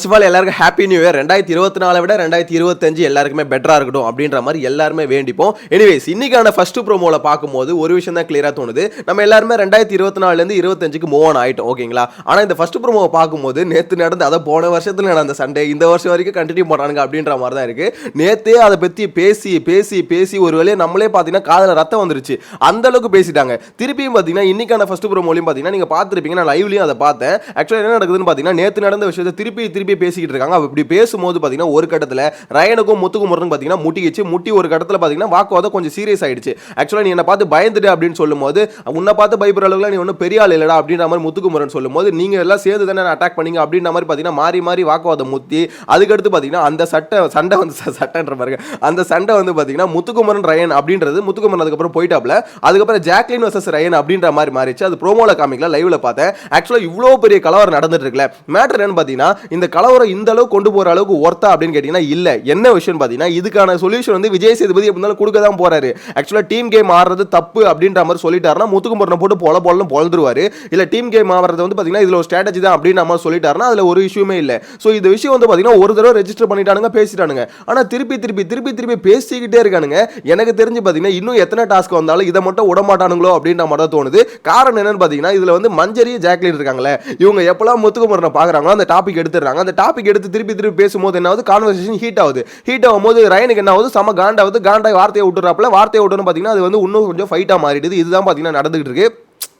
First of all எல்லாருக்கும் happy new year ரெண்டாயிரத்தி இருபத்தி நாலு விட ரெண்டாயிரத்தி இருபத்தஞ்சு எல்லாருக்குமே பெட்டராக இருக்கட்டும் அப்படின்ற மாதிரி எல்லாருமே வேண்டிப்போம். எனிவேஸ் இன்னைக்கான ஃபர்ஸ்ட் ப்ரோமோவில் பார்க்கும்போது ஒரு விஷயம் தான் கிளியராக தோணுது. நம்ம எல்லாருமே ரெண்டாயிரத்தி இருபத்தி நாலுலேருந்து இருபத்தஞ்சுக்கு மூவ் ஆன் ஆகிட்டோம் ஓகேங்களா? ஆனால் இந்த ஃபர்ஸ்ட் ப்ரோமோவை பார்க்கும்போது நேற்று நடந்த அதை போன வருஷத்தில் நடந்த சண்டே இந்த வருஷம் வரைக்கும் கண்டினியூ பண்ணுறாங்க அப்படின்ற மாதிரி தான் இருக்கு. நேற்றே அதை பற்றி பேசி பேசி பேசி ஒரு வேலையை நம்மளே பார்த்தீங்கன்னா காதில் ரத்தம் வந்துருச்சு. அந்த அளவுக்கு பேசிட்டாங்க. திருப்பியும் பார்த்தீங்கன்னா இன்னைக்கான ஃபர்ஸ்ட் ப்ரோமோலையும் பார்த்தீங்கன்னா நீங்கள் பார்த்துருப்பீங்க. நான் லைவ்லையும் அதை பார்த்தேன். ஆக்சுவலாக என்ன நடக்குதுன்னு பார்த்தீங்கன்னா நேற்று நடந்த விஷயத்தை திருப்பி திருப்பி பேசிக்கிட்டு இருக்காங்க. அப்படி இப்படி பேசும்போது பார்த்தீங்கன்னா ஒரு கட்டத்தில் ரயனுக்கும் முத்துக்குமரனுக்கும் பார்த்தீங்கன்னா முட்டிக்கிச்சு முட்டி ஒரு கட்டத்தில் பார்த்தீங்கன்னா வாக்குவாதம் கொஞ்சம் சீரியஸ் ஆயிடுச்சு. ஆக்சுவலாக நீ என்ன பார்த்து பயந்துட்டு அப்படின்னு சொல்லும்போது உன்னை பார்த்து பயப்படுற அளவுக்கு நீ ஒன்றும் பெரிய ஆள் இல்லடா அப்படின்ற மாதிரி முத்துக்குமரன் சொல்லும்போது நீங்க எல்லாம் சேர்ந்து தானே அட்டாக் பண்ணீங்க அப்படின்ற மாதிரி பார்த்தீங்கன்னா மாறி மாறி வாக்குவாதம் முத்தி அதுக்கடுத்து பார்த்தீங்கன்னா அந்த சட்டை சண்டை வந்து சட்டைன்ற பாருங்க. அந்த சண்டை வந்து பார்த்தீங்கன்னா முத்துக்குமரன் ரயன் அப்படின்றது முத்துக்குமரன் அதுக்கப்புறம் போயிட்டாப்ல. அதுக்கப்புறம் ஜாக்லின் வர்சஸ் ரயன் அப்படின்ற மாதிரி மாறிச்சு அது ப்ரோமோல காமிக்கல லைவ்ல பார்த்தேன். ஆக்சுவலாக இவ்வளோ பெரிய கலவரம் நடந்துட்டு இருக்குல்ல. மேட்டர் என்னன்னு பார்த்தீங்கன்னா இந்த கலவரம் இந்த அளவுக்கு கொண்டு போற அளவுக்கு ஒர்த்தா அப்படின்னு கேட்டீங்கன்னா இல்ல. என்ன விஷயம் பார்த்தீங்கன்னா இதுக்கான சொல்யூஷன் வந்து விஜய் சேதுபதி எப்படி இருந்தாலும் கொடுக்க தான் போறாரு. ஆக்சுவலாக டீம் கேம் ஆடுறது தப்பு அப்படின்ற மாதிரி சொல்லிட்டாருன்னா முத்துக்குமரனை போட்டு பொல பொலன்னு பொழுதுருவாரு இல்ல டீம் கேம் ஆடுறது வந்து பார்த்தீங்கன்னா இதுல ஒரு ஸ்ட்ராட்டஜி தான் அப்படின்னு நம்ம சொல்லிட்டாருன்னா அதுல ஒரு இஷ்யூமே இல்ல. ஸோ இந்த விஷயம் வந்து பார்த்தீங்கன்னா ஒரு தடவை ரெஜிஸ்டர் பண்ணிட்டானுங்க பேசிட்டானுங்க. ஆனா திருப்பி திருப்பி திருப்பி திருப்பி பேசிக்கிட்டே இருக்கானுங்க. எனக்கு தெரிஞ்சு பார்த்தீங்கன்னா இன்னும் எத்தனை டாஸ்க் வந்தாலும் இதை மட்டும் விட மாட்டானுங்களோ அப்படின்ற மாதிரி தான் தோணுது. காரணம் என்னன்னு பார்த்தீங்கன்னா இதுல வந்து மஞ்சரி ஜாக்லின் இருக்காங்களே இவங்க எப்பெல்லாம் முத்துக்குமரனை பார்க்குறாங்களோ அந்த டாபிக் எடுத்துடுறாங்க. அந்த டாபிக் எடுத்து திருப்பி திருப்பி பேசும்போது என்ன ஆகுது கான்வர்சேஷன் ஹீட் ஆகுது. ஹீட் ஆகும்போது ரயனுக்கு என்ன ஆகுது. செம காண்டாவது காண்டாய் வார்த்தையை விட்டுறாப்புல வார்த்தையை விட்டுன்னு பார்த்தீங்கன்னா அது வந்து இன்னும் கொஞ்சம் ஃபைட்டாக மாறிடுது. இதுதான் பார்த்தீங்கன்னா நடந்துகிட்டு இருக்கு.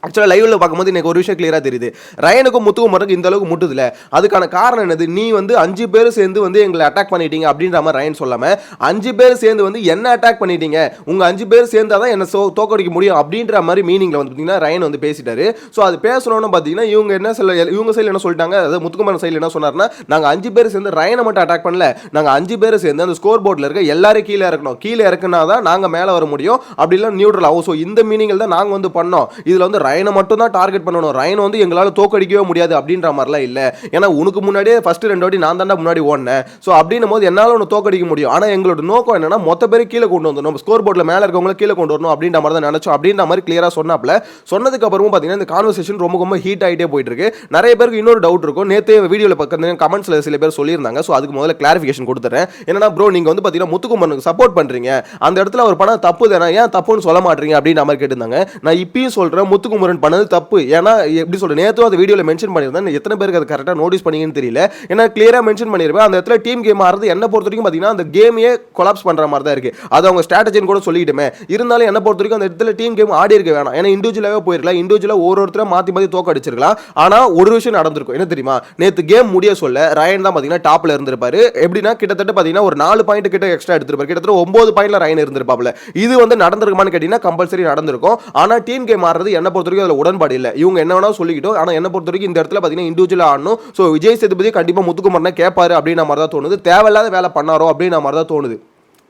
ஆக்சுவலாக லைவில் பார்க்கும்போது எனக்கு ஒரு விஷயம் கிளியராக தெரியுது. ரயனுக்கும் முத்துக்குமரனுக்கும் இந்த அளவுக்கு முட்டுதில்ல அதுக்கான காரணம் என்னது? நீ வந்து அஞ்சு பேர் சேர்ந்து வந்து எங்களை அட்டாக் பண்ணிட்டீங்க அப்படின்ற மாதிரி ரயன் சொல்லாமல் அஞ்சு பேர் சேர்ந்து வந்து என்ன அட்டாக் பண்ணிட்டீங்க? உங்கள் அஞ்சு பேர் சேர்ந்தாதான் என்ன சோ தோக்கடிக்க முடியும் அப்படின்ற மாதிரி மீனிங்கில் வந்து பார்த்தீங்கன்னா ரயன் வந்து பேசிட்டாரு. ஸோ அது பேசணும்னு பார்த்தீங்கன்னா இவங்க என்ன சொல்ல இவங்க சைடில் என்ன சொல்லிட்டாங்க? அதாவது முத்துக்குமரன் சைடில் என்ன சொன்னார்னா நாங்கள் அஞ்சு பேர் சேர்ந்து ரயனை மட்டும் அட்டாக் பண்ணல. நாங்கள் அஞ்சு பேர் சேர்ந்து அந்த ஸ்கோர் போர்டில் இருக்க எல்லாரும் கீழே இறக்கணும். கீழே இறக்குனா தான் நாங்கள் மேலே வர முடியும். அப்படிலாம் நியூட்ரல் ஆகும் ஸோ இந்த மீனிங்கில் தான் நாங்கள் வந்து பண்ணோம். இதில் வந்து ரயனை மட்டும் தான் டார்கெட் பண்ணணும். ரயன் வந்து எங்களால் தோக்கடிக்கவே முடியாது அப்படின்ற மாதிரிலாம் இல்லை. ஏன்னா உனக்கு முன்னாடியே ஃபஸ்ட்டு ரெண்டு வாட்டி நான் தாண்டா முன்னாடி ஓடினேன். ஸோ அப்படின்னும் போது என்னால் ஒன்று தோக்கடிக்க முடியும். ஆனால் எங்களோட நோக்கம் என்னன்னா மொத்த பேர் கீழே கொண்டு வந்துடணும். ஸ்கோர் போர்டில் மேலே இருக்கவங்கள கீழே கொண்டு வரணும் அப்படின்ற மாதிரி தான் நினச்சோம். அப்படின்ற மாதிரி கிளியராக சொன்னாப்ல சொன்னதுக்கு அப்புறமும் பார்த்தீங்கன்னா இந்த கான்வர்சேஷன் ரொம்ப ரொம்ப ஹீட் ஆகிட்டே போயிட்டு இருக்கு நிறைய பேருக்கு இன்னொரு டவுட் இருக்கும். நேற்று வீடியோவில் பக்கத்துல கமெண்ட்ஸில் சில பேர் சொல்லியிருந்தாங்க. ஸோ அதுக்கு முதல்ல கிளாரிஃபிகேஷன் கொடுத்துறேன். என்னன்னா ப்ரோ நீங்கள் வந்து பார்த்தீங்கன்னா முத்துக்குமரனுக்கு சப்போர்ட் பண்ணுறீங்க அந்த இடத்துல அவர் பணம் தப்பு தானே? ஏன் தப்புன்னு சொல்ல மாட்டீங்க? அப்படின்ற மாதிரி கேட்டிருந்தாங்க. நான் இப்பயும் சொல்கிறேன் முத்துக்குமரன் பண்ணது தப்பு. ஏன்னா எப்படி சொல்கிறேன் நேற்று அந்த வீடியோவில் மென்ஷன் பண்ணியிருந்தேன். எத்தனை பேருக்கு அது கரெக்டாக நோட்டீஸ் பண்ணீங்கன்னு தெரியல. ஏன்னா கிளியராக மென்ஷன் பண்ணியிருப்பேன். அந்த இடத்துல டீம் கேம் ஆடுறது என்ன பொறுத்த வரைக்கும் பார்த்தீங்கன்னா அந்த கேமையே கொலாப்ஸ் பண்ணுற மாதிரி தான் இருக்குது அது அவங்க ஸ்ட்ராட்டஜின்னு கூட சொல்லிக்கிட்டுமே. இருந்தாலும் என்ன பொறுத்த வரைக்கும் அந்த இடத்துல டீம் கேம் ஆடி இருக்க வேணாம். ஏன்னா இண்டிவிஜுவலாகவே போயிருக்கலாம். இண்டிவிஜுவலாக ஒரு ஒருத்தரை மாற்றி மாற்றி தோக்க அடிச்சிருக்கலாம். ஆனால் ஒரு விஷயம் நடந்திருக்கும். என்ன தெரியுமா? நேற்று கேம் முடிய சொல்ல ரயன் தான் பார்த்தீங்கன்னா டாப்பில் இருந்திருப்பாரு. எப்படின்னா கிட்டத்தட்ட பார்த்தீங்கன்னா ஒரு நாலு பாயிண்ட் கிட்ட எக்ஸ்ட்ரா எடுத்திருப்பாரு. கிட்டத்தட்ட ஒன்பது பாயிண்ட்ல ரயன் இருந்திருப்பாப்ல இது வந்து நடந்திருக்குமான்னு கேட்டீங்கன்னா கம்பல்சரி நடந்திருக்கும். ஆனால் டீம் கேம் ஆடுறது என்ன பொறுத்த வரைக்கும் அதில் உடன்பாடு இல்லை. இவங்க என்ன வேணா சொல்லிக்கிட்டோம். ஆனால் என்ன பொறுத்த வரைக்கும் இந்த இடத்துல பார்த்தீங்கன்னா இண்டிவிஜுவலாக ஆடணும். ஸோ விஜய் சேதுபதி கண்டிப்பாக முத்துக்குமரனை கேட்பாரு அப்படின்ற மாதிரி தான் தோணுது. தேவையில்லாத வேலை பண்ணாரோ அப்படின்ற மாதிரி தான் தோணுது.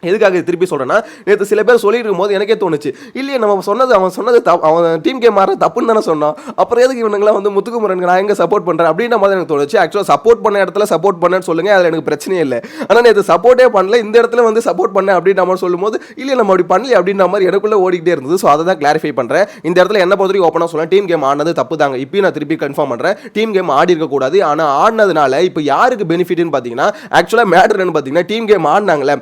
எதுக்காக திருப்பி சொல்கிறேன்னா நேற்று சில பேர் சொல்லிட்டு இருக்கும்போது எனக்கே தோணுச்சு. இல்லையே நம்ம சொன்னது அவன் சொன்னது தப்- அவன் டீம் கேம் மாற தப்புன்னு தானே சொன்னான். அப்புறம் எதுக்கு இவனுங்களாம் வந்து முத்துக்குமரனுக்கு நான் எங்கே சப்போர்ட் பண்ணுறேன் அப்படின்ற மாதிரி எனக்கு தோணுச்சு. ஆக்சுவலாக சப்போர்ட் பண்ண இடத்துல சப்போர்ட் பண்ணேன்னு சொல்லுங்கள் அதில் எனக்கு பிரச்சனையே இல்லை. ஆனால் நேற்று சப்போர்ட்டே பண்ணல இந்த இடத்துல வந்து சப்போர்ட் பண்ணேன் அப்படின்ற மாதிரி சொல்லும்போது இல்லை நம்ம அப்படி பண்ணல அப்படின்ற மாதிரி எனக்குள்ளே ஓடிக்கிட்டே இருந்தது. ஸோ அதை தான் கிளாரிஃபை பண்ணுறேன் இந்த இடத்துல என்ன பொறுத்தவரைக்கும் ஓப்பனாக சொல்லலாம். டீம் கேம் ஆனது தப்பு தாங்க. இப்பயும் நான் திருப்பி கன்ஃபார்ம் பண்ணுறேன் டீம் கேம் ஆடி இருக்கக்கூடாது ஆனால் ஆடினதுனால இப்போ யாருக்கு பெனிஃபிட்னு பார்த்தீங்கன்னா ஆக்சுவலாக மேட்டர் என்னன்னு பார்த்தீங்கன்னா டீம் கேம் ஆடினாங்களே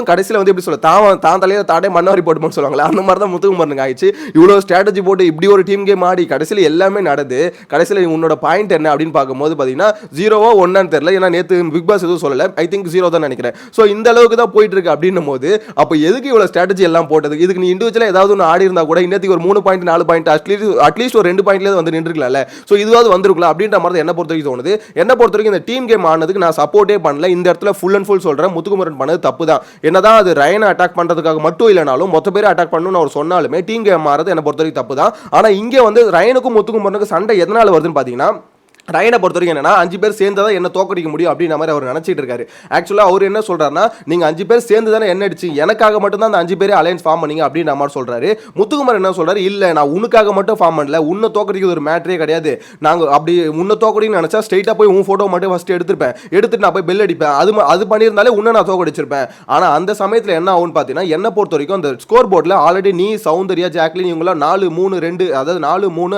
ஆடிட்டும் கடைசியில் வந்து எப்படி சொல்ல தான் தான் தலையில் தாடே மண்ணாரி போட்டுமோன்னு சொல்லுவாங்களே அந்த மாதிரி தான் முத்துக்குமரனுக்கு ஆயிடுச்சு. இவ்வளோ ஸ்ட்ராட்டஜி போட்டு இப்படி ஒரு டீம் கேம் ஆடி கடைசியில் எல்லாமே நடந்து கடைசியில் உன்னோட பாயிண்ட் என்ன அப்படின்னு பார்க்கும்போது பார்த்தீங்கன்னா ஜீரோவோ ஒன்னான்னு தெரியல. ஏன்னா நேற்று பிக் பாஸ் எதுவும் சொல்லலை. ஐ திங்க் ஜீரோ தான் நினைக்கிறேன். ஸோ இந்த அளவுக்கு தான் போயிட்டு இருக்கு அப்படின்னும் போது அப்போ எதுக்கு இவ்வளோ ஸ்ட்ராட்டஜி எல்லாம் போட்டது? இதுக்கு நீ இண்டிவிஜுவலாக ஏதாவது ஒன்று ஆடி இருந்தால் கூட இன்னத்துக்கு ஒரு மூணு பாயிண்ட் நாலு பாயிண்ட் அட்லீஸ்ட் அட்லீஸ்ட் ஒரு ரெண்டு பாயிண்ட்லேயே வந்து நின்றுக்கலாம்ல ஸோ இதுவாவது வந்திருக்கலாம் அப்படின்ற மாதிரி தான் என்ன பொறுத்த வரைக்கும் தோணுது. என்ன பொறுத்த வரைக்கும் இந்த டீம் கேம் ஆனதுக்கு நான் சப்போர்ட்டே பண்ணல. இந்த இடத்துல ஃபுல் அண்ட் ஃபுல் சொல்கிறேன் முத்துக்குமரன் பண்ணது தப்பு தான். என்னதான் அது ரயனை அட்டாக் பண்ணுறதுக்காக மட்டும் இல்லைனாலும் மொத்த பேர் அட்டாக் பண்ணணும்னு அவர் சொன்னாலுமே டீம் கேம் மாறது என்ன பொறுத்த வரைக்கும் தப்பு தான் ஆனால் இங்கே வந்து ரயனுக்கும் முத்துக்குமரனுக்கும் சண்டை எதனால் வருதுன்னு பார்த்தீங்கன்னா ரயனை பொறுத்த வரைக்கும் என்னன்னா அஞ்சு பேர் சேர்ந்து தான் என்ன தோக்கடிக்க முடியும் அப்படின்ற மாதிரி அவர் நினச்சிட்டு இருக்காரு. ஆக்சுவலாக அவர் என்ன சொல்கிறாருன்னா நீங்கள் அஞ்சு பேர் சேர்ந்து தானே என்ன அடிச்சு எனக்காக மட்டும் தான் அந்த அஞ்சு பேரே அலையன்ஸ் ஃபார்ம் பண்ணீங்க அப்படின்ற மாதிரி சொல்கிறாரு முத்துக்குமார் என்ன சொல்கிறார் இல்லை நான் உனக்காக மட்டும் ஃபார்ம் பண்ணல. உன்னை தோக்கடிக்கிறது ஒரு மேட்டரே கிடையாது. நாங்கள் அப்படி உன்னை தோக்கடின்னு நினச்சா ஸ்ட்ரெயிட்டாக போய் உன் ஃபோட்டோ மட்டும் ஃபஸ்ட்டு எடுத்துருப்பேன். எடுத்துட்டு நான் போய் பெல் அடிப்பேன். அது அது பண்ணியிருந்தாலே உன்னை நான் தோக்கடிச்சிருப்பேன். ஆனால் அந்த சமயத்தில் என்ன ஆகும்னு பார்த்தீங்கன்னா என்னை பொறுத்த வரைக்கும் அந்த ஸ்கோர் போர்டில் ஆல்ரெடி நீ சௌந்தர்யா ஜாக்லின் இவங்களாம் நாலு மூணு ரெண்டு அதாவது நாலு மூணு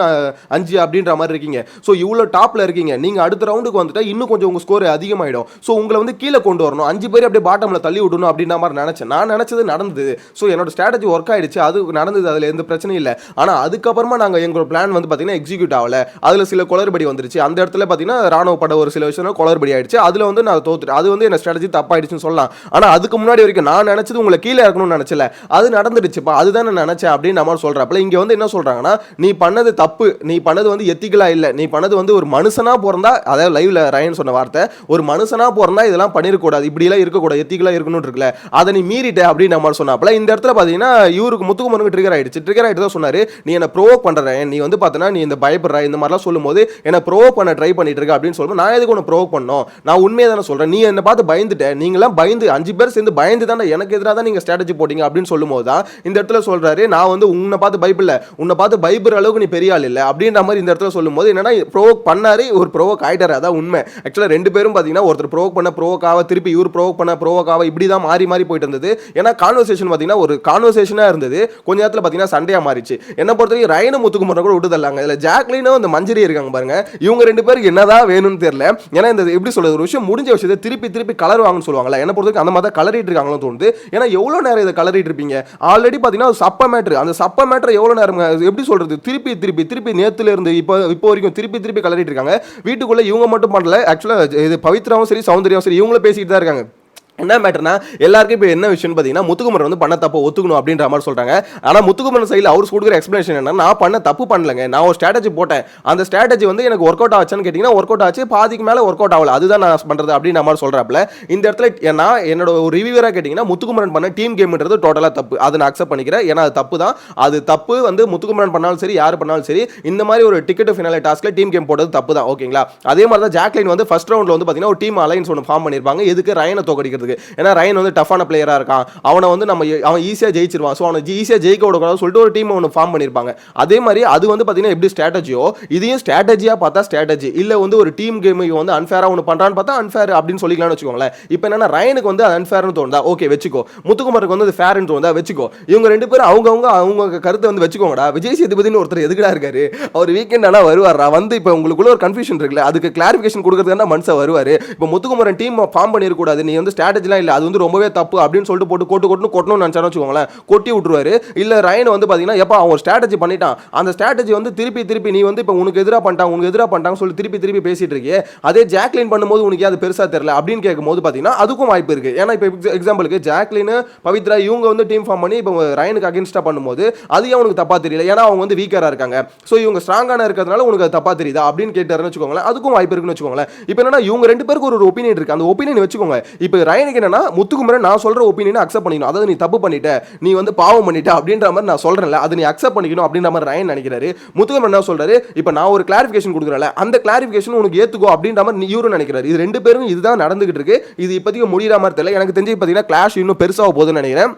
அஞ்சு அப்படின்ற மாதிரி இருக்கீங்க. ஸோ இவ்வளோ டாப்பில் டாப்ல இருக்கீங்க. நீங்கள் அடுத்த ரவுண்டுக்கு வந்துட்டால் இன்னும் கொஞ்சம் உங்கள் ஸ்கோர் அதிகமாகிடும் ஸோ உங்களை வந்து கீழே கொண்டு வரணும். அஞ்சு பேர் அப்படியே பாட்டமில் தள்ளி விடணும் அப்படின்ற மாதிரி நினச்சேன். நான் நினச்சது நடந்தது. ஸோ என்னோட ஸ்ட்ராட்டஜி ஒர்க் ஆகிடுச்சு அது நடந்தது. அதில் எந்த பிரச்சனையும் இல்லை. ஆனால் அதுக்கப்புறமா நாங்கள் எங்களோட பிளான் வந்து பார்த்தீங்கன்னா எக்ஸிக்யூட் ஆகலை. அதில் சில குளறுபடி வந்துருச்சு. அந்த இடத்துல பார்த்திங்கன்னா ராணுவ பட ஒரு சில விஷயம் குளறுபடி ஆயிடுச்சு. அதில் வந்து நான் தோத்துட்டு அது வந்து என்ன ஸ்ட்ராட்டஜி தப்பாயிடுச்சுன்னு சொல்லலாம். ஆனால் அதுக்கு முன்னாடி வரைக்கும் நான் நினச்சது உங்களை கீழே இறக்கணும்னு நினச்சல. அது நடந்துடுச்சுப்பா. அதுதான் நான் நினச்சேன் அப்படின்னு நம்ம சொல்றப்பல இங்கே வந்து என்ன சொல்கிறாங்கன்னா நீ பண்ணது தப்பு. நீ பண்ணது வந்து எத்திக்கலாக இல்லை. நீ பண்ணது வந்து ஒரு மனுஷனா பிறந்தா அதாவது லைவ்ல ரயன் சொன்ன வார்த்தை ஒரு மனுஷனா பிறந்தா இதெல்லாம் பண்ணிருக்கூடாது இப்படிலாம் இருக்கக்கூடாது எத்திக்கலாம் இருக்கணும் இருக்குல்ல அதை நீ மீறிட்ட அப்படின்னு நம்ம சொன்னாப்பல இந்த இடத்துல பார்த்தீங்கன்னா இவருக்கு முத்துக்குமனுக்கு ட்ரிகர் ஆயிடுச்சு. ட்ரிகர் ஆகிட்டு தான் சொன்னார் நீ என்னை ப்ரோவோக் பண்ணுறேன் நீ வந்து பார்த்தனா நீ இந்த பயப்படுற இந்த மாதிரிலாம் சொல்லும்போது என்னை ப்ரோவோக் பண்ண ட்ரை பண்ணிட்டு இருக்க அப்படின்னு சொல்லும்போது நான் எதுக்கு உன்னை ப்ரோவோக் பண்ணோம் நான் உண்மையை தானே சொல்கிறேன் நீ என்னை பார்த்து பயந்துட்டேன் நீங்களாம் பயந்து அஞ்சு பேர் சேர்ந்து பயந்து தானே எனக்கு எதிராக தான் நீங்கள் ஸ்ட்ராட்டஜி போட்டிங்க அப்படின்னு சொல்லும்போது தான் இந்த இடத்துல சொல்கிறாரு நான் வந்து உன்னை பார்த்து பயப்பில்லை. உன்னை பார்த்து பயப்படுற அளவுக்கு நீ பெரிய ஆள் இல்லை. அப்படின்ற மாதிரி இந்த இடத்துல சொல்லும்போது என்னன்னா ப்ரோவோக் பண்ணாரு ஒரு ப்ரோவோக் ஆகிட்டார் அதான் உண்மை. ஆக்சுவலாக ரெண்டு பேரும் பார்த்தீங்கன்னா ஒருத்தர் ப்ரோவோக் பண்ண ப்ரோவோக்காக திருப்பி இவர் ப்ரோவோக் பண்ண ப்ரோவோக்காக இப்படி தான் மாறி மாறி போயிட்டு இருந்தது. ஏன்னா கான்வர்சேஷன் பார்த்தீங்கன்னா ஒரு கான்வர்சேஷனாக இருந்தது. கொஞ்ச நேரத்தில் பார்த்தீங்கன்னா சண்டையாக மாறிச்சு. என்ன பொறுத்தவரைக்கும் ரயனு முத்துக்குமரன் கூட விட்டு தரலாங்க. இதில் ஜாக்லினும் அந்த மஞ்சரி இருக்காங்க பாருங்க. இவங்க ரெண்டு பேருக்கு என்னதான் வேணும்னு தெரியல. ஏன்னா இந்த எப்படி சொல்றது ஒரு விஷயம் முடிஞ்ச விஷயத்தை திருப்பி திருப்பி கலர் வாங்கன்னு சொல்லுவாங்கல்ல. என்ன பொறுத்தவரைக்கும் அந்த மாதிரி தான் கலரிட்டு இருக்காங்களோ தோணுது. ஏன்னா எவ்வளோ நேரம் இதை கலரிட்டு இருப்பீங்க? ஆல்ரெடி பார்த்தீங்கன்னா சப்ப மேட்ரு அந்த சப்ப மேட்ரு எவ்வளோ நேரம் எப்படி சொல்றது திருப்பி திருப்பி திருப்பி நேத்துல இருந்து இப்போ இப்போ வரைக்கும் திருப்பி திருப்பி கலரிட்டு இருக்காங்க. வீட்டுக்குள்ள இவங்க மட்டும் பண்ணல. ஆக்சுவலாக இது பவித்ராவும் சரி சௌந்தர்யாவும் சரி இவங்களும் பேசிக்கிட்டு தான் இருக்காங்க. என்ன மேட்டர்னா எல்லாருக்கும் இப்போ என்ன விஷயம்னு பார்த்தீங்கன்னா முத்துக்குமரன் வந்து பண்ண தப்பு ஒத்துக்கணும் அப்படின்ற மாதிரி சொல்கிறாங்க ஆனால் முத்துக்குமரன் சைடில் அவர் கொடுக்குற எக்ஸ்பிளேஷன் என்ன நான் பண்ண தப்பு பண்ணலங்க. நான் ஒரு ஸ்ட்ராட்டஜி போட்டேன். அந்த ஸ்ட்ராட்டஜி வந்து எனக்கு ஒர்க் அவுட் ஆச்சுன்னு கேட்டிங்கன்னா ஒர்க் அவுட் ஆச்சு. பாதிக்கு மேலே ஒர்க் அவுட் ஆகல. அதுதான் நான் பண்ணுறது அப்படின்ற மாதிரி சொல்கிறாப்புல இந்த இடத்துல நான் என்னோட ஒரு ரிவியூவராக கேட்டிங்கன்னா முத்துக்குமரன் பண்ண டீம் கேம்ன்றது டோட்டலாக தப்பு. அதை நான் அக்செப்ட் பண்ணிக்கிறேன். ஏன்னா அது தப்பு தான் அது தப்பு வந்து முத்துக்குமரன் பண்ணாலும் சரி யார் பண்ணாலும் சரி இந்த மாதிரி ஒரு டிக்கெட் ஃபினாலே டாஸ்க்கில் டீம் கேம் போட்டது தப்பு தான் ஓகேங்களா அதே மாதிரி தான் ஜாக்லின் வந்து ஃபர்ஸ்ட் ரவுண்டில் வந்து பார்த்தீங்கன்னா ஒரு டீம் அலைன்ஸ் ஒன்று ஃபார்ம் பண்ணியிருப்பாங்க எதுக்கு? ரயனை ஜெயிக்கிறதுக்கு ஏன்னா ரயன் வந்து டஃபான பிளேயராக இருக்கான். அவனை வந்து நம்ம அவன் ஈஸியாக ஜெயிச்சிருவான். ஸோ அவனை ஈஸியாக ஜெயிக்க விடக்கூடாது சொல்லிட்டு ஒரு டீம் ஒன்று ஃபார்ம் பண்ணியிருப்பாங்க அதே மாதிரி அது வந்து பார்த்தீங்கன்னா எப்படி ஸ்ட்ராட்டஜியோ இதையும் ஸ்ட்ராட்டஜியாக பார்த்தா ஸ்ட்ராட்டஜி இல்லை வந்து ஒரு டீம் கேமுக்கு வந்து அன்ஃபேராக ஒன்று பண்ணுறான்னு பார்த்தா அன்ஃபேர் அப்படின்னு சொல்லிக்கலாம்னு வச்சுக்கோங்களேன். இப்போ என்னன்னா ரயனுக்கு வந்து அது அன்ஃபேர்னு தோணுதா? ஓகே வச்சுக்கோ. முத்துக்குமாருக்கு வந்து அது ஃபேர்னு தோணுதா? வச்சுக்கோ. இவங்க ரெண்டு பேரும் அவங்கவுங்க அவங்க கருத்தை வந்து வச்சுக்கோங்கடா. விஜய் சேதுபதினு ஒருத்தர் எதுக்குடா இருக்காரு? அவர் வீக்கெண்ட் ஆனால் வருவாரா வந்து இப்போ உங்களுக்குள்ள ஒரு கன்ஃபியூஷன் இருக்குல்ல. அதுக்கு கிளாரிஃபிகேஷன் கொடுக்கறதுக்கு மனுஷன் வருவார்? இப்போ முத்துக்குமரன் டீம் ஃபார்ம் பண்ணிடக்கூடாது நீ வந்து ஸ்ட்ராட்டஜிலாம் இல்லை. அது வந்து ரொம்பவே தப்பு அப்படின்னு சொல்லிட்டு போட்டு கொட்டு கொட்டுன்னு கொட்டணும்னு நினச்சானு வச்சுக்கோங்களேன். கொட்டி விட்டுருவாரு. இல்லை ரயன் வந்து பார்த்தீங்கன்னா எப்போ அவன் ஸ்ட்ராட்டஜி பண்ணிட்டான். அந்த ஸ்ட்ராட்டஜி வந்து திருப்பி திருப்பி நீ வந்து இப்போ உனக்கு எதிராக பண்ணிட்டான் உனக்கு எதிராக பண்ணிட்டாங்க சொல்லி திருப்பி திருப்பி பேசிட்டு இருக்கே அதே ஜாக்லின் பண்ணும்போது உனக்கு அது பெருசாக தெரியல அப்படின்னு கேட்கும்போது பார்த்தீங்கன்னா அதுக்கும் வாய்ப்பு இருக்குது ஏன்னா இப்போ எக்ஸாம்பிளுக்கு ஜாக்லின் பவித்ரா இவங்க வந்து டீம் ஃபார்ம் பண்ணி இப்போ ரயனுக்கு அகேன்ஸ்டாக பண்ணும்போது அது ஏன் உனக்கு தப்பா தெரியல? ஏன்னா அவங்க வந்து வீக்கராக இருக்காங்க. ஸோ இவங்க ஸ்ட்ராங்கான இருக்கிறதுனால உனக்கு அது தப்பா தெரியுதா அப்படின்னு கேட்டாருன்னு வச்சுக்கோங்களேன். அதுக்கும் வாய்ப்பு இருக்குன்னு வச்சுக்கோங்களேன். இப்போ என்னன்னா இவங்க ரெண்டு பேருக்கு ஒரு ஒப்பீனியன் இருக்கு. அந்த ஒப்பீனியன் வச்சுக்கோங்க. இப்போ பையனுக்கு என்னன்னா முத்துக்குமரன் நான் சொல்ற ஒப்பீனியனை அக்செப்ட் பண்ணிக்கணும். அதாவது நீ தப்பு பண்ணிட்ட நீ வந்து பாவம் பண்ணிட்ட அப்படின்ற மாதிரி நான் சொல்றேன்ல அதை நீ அக்செப்ட் பண்ணிக்கணும் அப்படின்ற மாதிரி ரயன் நினைக்கிறாரு. முத்துக்குமரன் என்ன சொல்றாரு? இப்போ நான் ஒரு கிளாரிஃபிகேஷன் கொடுக்குறல அந்த கிளாரிஃபிகேஷன் உனக்கு ஏத்துக்கோ அப்படின்ற மாதிரி இவரும் நினைக்கிறாரு. இது ரெண்டு பேரும் இதுதான் நடந்துகிட்டு இருக்கு. இது இப்போதைக்கு முடிகிற மாதிரி தெரியல. எனக்கு தெரிஞ்சு பார்த்தீங்கன்னா கிளாஷ் இன்னும் பெருசாக போகுதுன்னு நினைக்கிறேன்.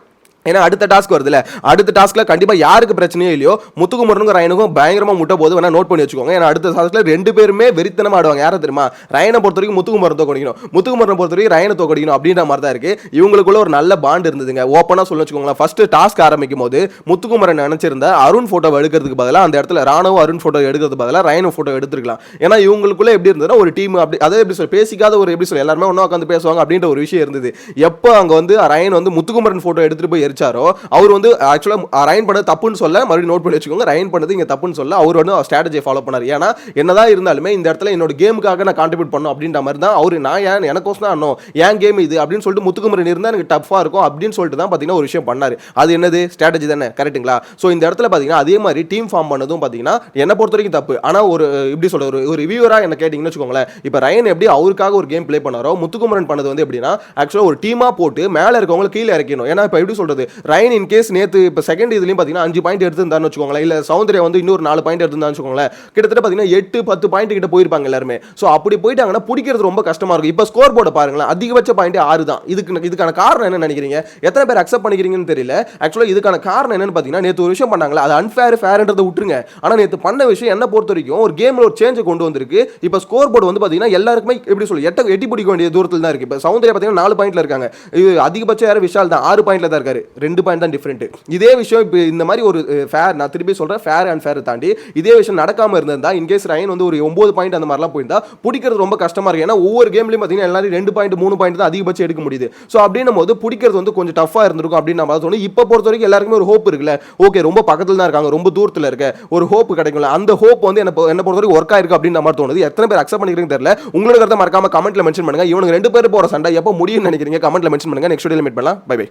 ஏன்னா அடுத்த டாஸ்க் வருதுல அடுத்த டாஸ்க்ல கண்டிப்பாக யாருக்கு பிரச்சனையோ இல்லையோ முத்துக்குமரனுக்கும் ரயனுக்கும் பயங்கரமாக முட்டை போது வேணா நோட் பண்ணி வச்சுக்கோங்க. ஏன்னா அடுத்த டாஸ்க்ல ரெண்டு பேருமே வெறித்தனமாக ஆடுவாங்க. யாரை தெரியுமா? ரயனை பொறுத்த வரைக்கும் முத்துக்குமரன் தோக்கடிக்கணும். முத்துக்குமரன் பொறுத்த வரைக்கும் ரயனை தோக்கடிக்கணும் அப்படின்ற மாதிரி தான் இருக்கு. இவங்களுக்குள்ள ஒரு நல்ல பாண்ட் இருந்ததுங்க. ஓப்பனாக சொல்ல வச்சுக்கோங்களேன். ஃபர்ஸ்ட் டாஸ்க் ஆரம்பிக்கும் போது முத்துக்குமரன் நினைச்சிருந்த அருண் ஃபோட்டோ எடுக்கிறதுக்கு பதிலாக அந்த இடத்துல ராணுவ அருண் ஃபோட்டோ எடுக்கிறதுக்கு பதிலாக ரயனும் ஃபோட்டோ எடுத்துருக்கலாம். ஏன்னா இவங்களுக்குள்ள எப்படி இருந்ததுன்னா ஒரு டீம் அப்படி அதாவது எப்படி சொல்லி பேசிக்காத ஒரு எப்படி சொல்லி எல்லாருமே ஒன்றா உட்காந்து பேசுவாங்க அப்படின்ற ஒரு விஷயம் இருந்தது. எப்போ அங்கே வந்து ரயன் வந்து முத்துக்குமரன் ஃபோட்டோ எடுத்துட்டு போய் அடிச்சாரோ அவர் வந்து ஆக்சுவலாக ரைன் பண்ணது தப்புன்னு சொல்ல மறுபடியும் நோட் பண்ணி வச்சுக்கோங்க ரயன் பண்ணது இங்கே தப்புன்னு சொல்ல அவர் வந்து ஸ்ட்ராட்டஜி ஃபாலோ பண்ணார். ஏன்னா என்னதான் இருந்தாலுமே இந்த இடத்துல என்னோட கேமுக்காக நான் கான்ட்ரிபியூட் பண்ணும் அப்படின்ற மாதிரி தான் அவர் நான் ஏன் எனக்கோசம் தான் அண்ணோ ஏன் கேம் இது அப்படின்னு சொல்லிட்டு முத்துக்குமரன் இருந்தால் எனக்கு டஃப்பாக இருக்கும் அப்படின்னு சொல்லிட்டு தான் பார்த்தீங்கன்னா ஒரு விஷயம் பண்ணார். அது என்னது? ஸ்ட்ராட்டஜி தானே கரெக்ட்டுங்களா ஸோ இந்த இடத்துல பார்த்தீங்கன்னா அதே மாதிரி டீம் ஃபார்ம் பண்ணதும் பார்த்தீங்கன்னா என்னை பொறுத்த வரைக்கும் தப்பு. ஆனால் ஒரு இப்படி சொல்ற ஒரு ஒரு ரிவியூவராக என்ன கேட்டிங்கன்னு வச்சுக்கோங்களேன் இப்போ ரயன் எப்படி அவருக்காக ஒரு கேம் ப்ளே பண்ணாரோ முத்துக்குமரன் பண்ணது வந்து எப்படின்னா ஆக்சுவலாக ஒரு டீமாக போட்டு மேலே இருக்கவங்களை கீழே இறக்கணும் ஏன்னா இப்போ எப்படி சொல்றது ரயன் இன் கேஸ் நேற்று இப்போ செகண்ட் இதுலையும் பார்த்தீங்கன்னா அஞ்சு பாயிண்ட் எடுத்திருந்தான்னு வச்சுக்கோங்களேன். இல்லை சௌந்தர்யா வந்து இன்னொரு நாலு பாயிண்ட் எடுத்திருந்தான்னு வச்சுக்கோங்களேன். கிட்டத்தட்ட பார்த்தீங்கன்னா எட்டு பத்து பாயிண்ட் கிட்ட போயிருப்பாங்க எல்லாருமே. ஸோ அப்படி போயிட்டாங்கன்னா பிடிக்கிறது ரொம்ப கஷ்டமாக இருக்கும். இப்போ ஸ்கோர் போர்டை பாருங்களேன். அதிகபட்ச பாயிண்ட் ஆறு தான். இதுக்கு இதுக்கான காரணம் என்ன நினைக்கிறீங்க? எத்தனை பேர் அக்செப்ட் பண்ணிக்கிறீங்கன்னு தெரியல. ஆக்சுவலாக இதுக்கான காரணம் என்னன்னு பார்த்தீங்கன்னா நேற்று ஒரு விஷயம் பண்ணாங்களா அது அன்ஃபேர் ஃபேர்ன்றதை விட்டுருங்க. ஆனால் நேற்று பண்ண விஷயம் என்ன பொறுத்த வரைக்கும் ஒரு கேமில் ஒரு சேஞ்சை கொண்டு வந்திருக்கு. இப்போ ஸ்கோர் போர்டு வந்து பார்த்தீங்கன்னா எல்லாருக்குமே எப்படி சொல்லி எட்ட எட்டி பிடிக்க வேண்டிய தூரத்தில் தான் இருக்கு. இப்போ சௌந்தர்யா பார்த்தீங்கன்னா நாலு பாயிண்ட்ல இருக்காங்க. இது அதிகபட்சம் யாரும் விஷால் தான். ஆறு பாயிண்ட்ல தான் இருக்காரு. ரெண்டு பாயிண்ட் தான் டிஃப்ரெண்ட் இதே விஷயம் இப்போ இந்த மாதிரி ஒரு ஃபேர் நான் திருப்பி சொல்கிறேன் ஃபேர் அண்ட் ஃபேர் தாண்டி இதே விஷயம் நடக்காமல் இருந்திருந்தா இன்கேஸ் ரயன் வந்து ஒரு ஒன்பது பாயிண்ட் அந்த மாதிரிலாம் போயிருந்தா பிடிக்கிறது ரொம்ப கஷ்டமாக இருக்கு ஏன்னா ஒவ்வொரு கேம்லையும் பார்த்தீங்கன்னா எல்லாரும் ரெண்டு பாயிண்ட் மூணு பாயிண்ட் தான் அதிகபட்சம் எடுக்க முடியுது. ஸோ அப்படின்னும் போது பிடிக்கிறது வந்து கொஞ்சம் டஃபாக இருந்திருக்கும் அப்படின்னு நம்ம தோணும் இப்போ பொறுத்த வரைக்கும் எல்லாருக்குமே ஒரு ஹோப் இருக்குல்ல? ஓகே ரொம்ப பக்கத்தில் தான் இருக்காங்க ரொம்ப தூரத்தில் இருக்க ஒரு ஹோப் கிடைக்கும்ல? அந்த ஹோப் வந்து என்ன என்ன பொறுத்த வரைக்கும் ஒர்க் ஆயிருக்கு அப்படின்னு நம்ம தோணுது எத்தனை பேர் அக்செப்ட் பண்ணிக்கிறீங்க தெரியல. உங்களோட கருத்தை மறக்காம கமெண்ட்ல மென்ஷன் பண்ணுங்க. இவனுக்கு ரெண்டு பேர் போகிற சண்டை எப்போ முடியும்னு நினைக்கிறீங்க? கமெண்ட்ல மென்ஷன் பண்ணுங்க. நெக்ஸ்ட் வீடியோ மீட் பண்ணலாம். Bye bye